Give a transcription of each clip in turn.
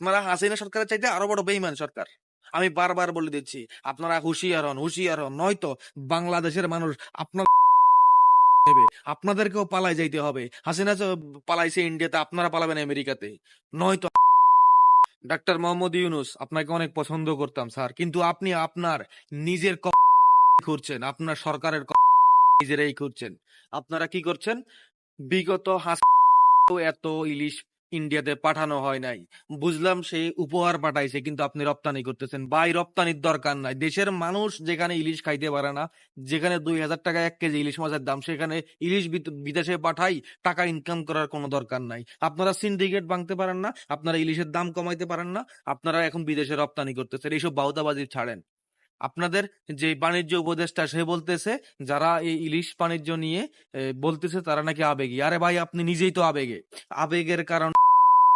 আপনারা হাসিনা সরকারের চাইতে আরও বড় বেইমান সরকার। আমি বারবার বলে দিচ্ছি, আপনারা হুঁশিয়ার হন হুঁশিয়ার হন। নয়তো বাংলাদেশের মানুষ আপনার আপনাদেরকেও পালাই যাইতে হবে। হাসিনা পালাইছে ইন্ডিয়াতে, আপনারা পালাবেন আমেরিকাতে। নয়তো ডাক্তার মোহাম্মদ ইউনুস, আপনাকে অনেক পছন্দ করতাম, স্যার। কিন্তু আপনি আপনার নিজের করছেন আপনার সরকারের নিজেরাই করছেন আপনারা কি করছেন? বিগত হাস এত ইলিশ ইন্ডিয়াতে পাঠানো হয় নাই। বুঝলাম সে উপহার পাঠাইছে, কিন্তু আপনি রপ্তানি করতেছেন। বাই রপ্তানির দরকার নাই। দেশের মানুষ যেখানে ইলিশ খাইতে পারে না, যেখানে দুই হাজার টাকা এক কেজি ইলিশ মাছের দাম, সেখানে ইলিশ বিদেশে পাঠাই টাকা ইনকাম করার কোনো দরকার নাই। আপনারা সিন্ডিকেট ভাঙতে পারেন না, আপনারা ইলিশের দাম কমাইতে পারেন না, আপনারা এখন বিদেশে রপ্তানি করতেছেন। এইসব বাউতাবাজি ছাড়েন। আপনাদের যে বাণিজ্য উপদেষ্টা সে বলতেছে, যারা এই ইলিশ বাণিজ্য নিয়ে বলতেছে তারা নাকি আবেগী। আরে ভাই, আপনি নিজেই তো আবেগে। আবেগের কারণে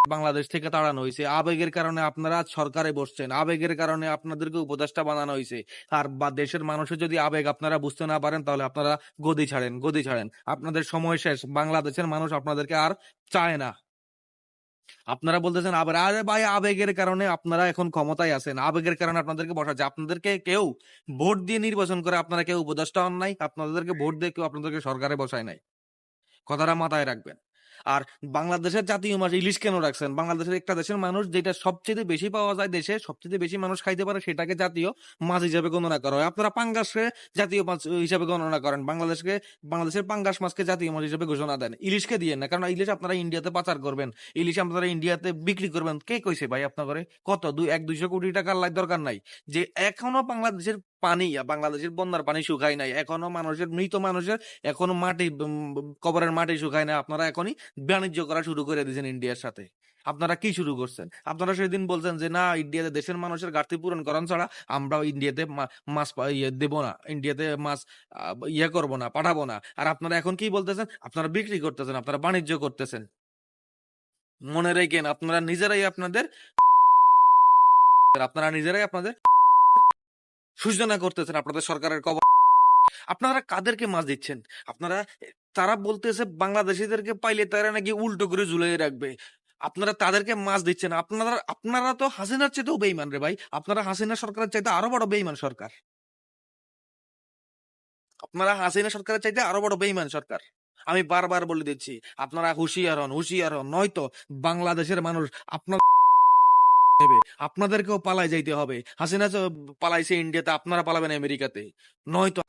বাংলাদেশ থেকে তাড়ানো হয়েছে। আবেগের কারণে আপনারা সরকারে বসছেন। আবেগের কারণে আপনাদেরকে উপদেষ্টা বানানো হয়েছে। আর বা, দেশের মানুষের যদি আবেগ আপনারা বুঝতে না পারেন, তাহলে আপনারা গদি ছাড়েন গদি ছাড়েন। আপনাদের সময় শেষ। বাংলাদেশের মানুষ আপনাদেরকে আর চায় না। আপনারা বলতেছেন, আবার আরে ভাই, আবেগের কারণে আপনারা এখন ক্ষমতায় আছেন। আবেগের কারণে আপনাদেরকে বসাচ্ছে আপনাদেরকে কেউ ভোট দিয়ে নির্বাচন করে আপনারা কেউ উপদেষ্টা হন নাই। আপনাদেরকে ভোট দিয়ে কেউ আপনাদেরকে সরকারে বসায় নাই। কথাটা মাথায় রাখবেন। আর বাংলাদেশের জাতীয় মাছ ইলিশ কেন রাখছেন? বাংলাদেশের একটা দেশের মানুষ যেটা সবচেয়ে বেশি পাওয়া যায় দেশে, সবচেয়ে বেশি মানুষ খাইতে পারে সেটাকে জাতীয় মাছ হিসাবে গণনা করা হয়। আপনারা পাঙ্গাসকে জাতীয় মাছ হিসাবে গণনা করেন। বাংলাদেশকে, বাংলাদেশের পাঙ্গাস মাছকে জাতীয় মাছ হিসাবে ঘোষণা দেন। ইলিশকে দিয়ে না, কারণ ইলিশ আপনারা ইন্ডিয়াতে পাচার করবেন। ইলিশ আপনারা ইন্ডিয়াতে বিক্রি করবেন। কে কইছে ভাই আপনার কত? দুই এক দুইশো কোটি টাকার লাই দরকার নাই। যে এখনও বাংলাদেশের পানি বাংলাদেশের বন্যার পানি শুকায় নাই। এখনও মানুষের, মৃত মানুষের এখনও মাটি কবরের মাটি শুকায় না আপনারা এখনই বাণিজ্য করা শুরু করে দিয়েছেন ইন্ডিয়ার সাথে। আপনারা কি শুরু করছেন? আপনারা সেদিন বলছেন যে, না, ইন্ডিয়াতে দেশের মানুষের ঘাটতি পূরণ করান ছাড়া আমরা ইন্ডিয়াতে মাছ ইয়ে দেবো না। ইন্ডিয়াতে মাছ ইয়ে করব না, পাঠাবো না। আর আপনারা এখন কি বলতেছেন? আপনারা বিক্রি করতেছেন, আপনারা বাণিজ্য করতেছেন। মনে রেখেন, আপনারা নিজেরাই আপনাদের, আপনারা নিজেরাই আপনাদের সূচনা করতেছেন আপনাদের সরকারের কবর। আপনারা কাদেরকে মাছ দিচ্ছেন? আপনারা, তারা বলতেছে বাংলাদেশিদেরকে পাইলে তারা নাকি উল্টো করে ঝুলিয়ে রাখবে। আপনারা তাদেরকে মাছ দিচ্ছেন। আপনারা আপনারা তো হাসিনার চাইতেও বেইমান রে ভাই। আপনারা হাসিনা সরকারের চাইতে আরও বড় বেইমান সরকার। আপনারা হাসিনা সরকারের চাইতে আরও বড় বেইমান সরকার। আমি বারবার বলে দিচ্ছি, আপনারা হুঁশিয়ার হন হুঁশিয়ার হন। নয়তো বাংলাদেশের মানুষ আপনার নেবে আপনাদেরকেও পালাই যাইতে হবে। হাসিনা পালাইছে ইন্ডিয়াতে আপনারা পালাবেন আমেরিকাতে। নয়তো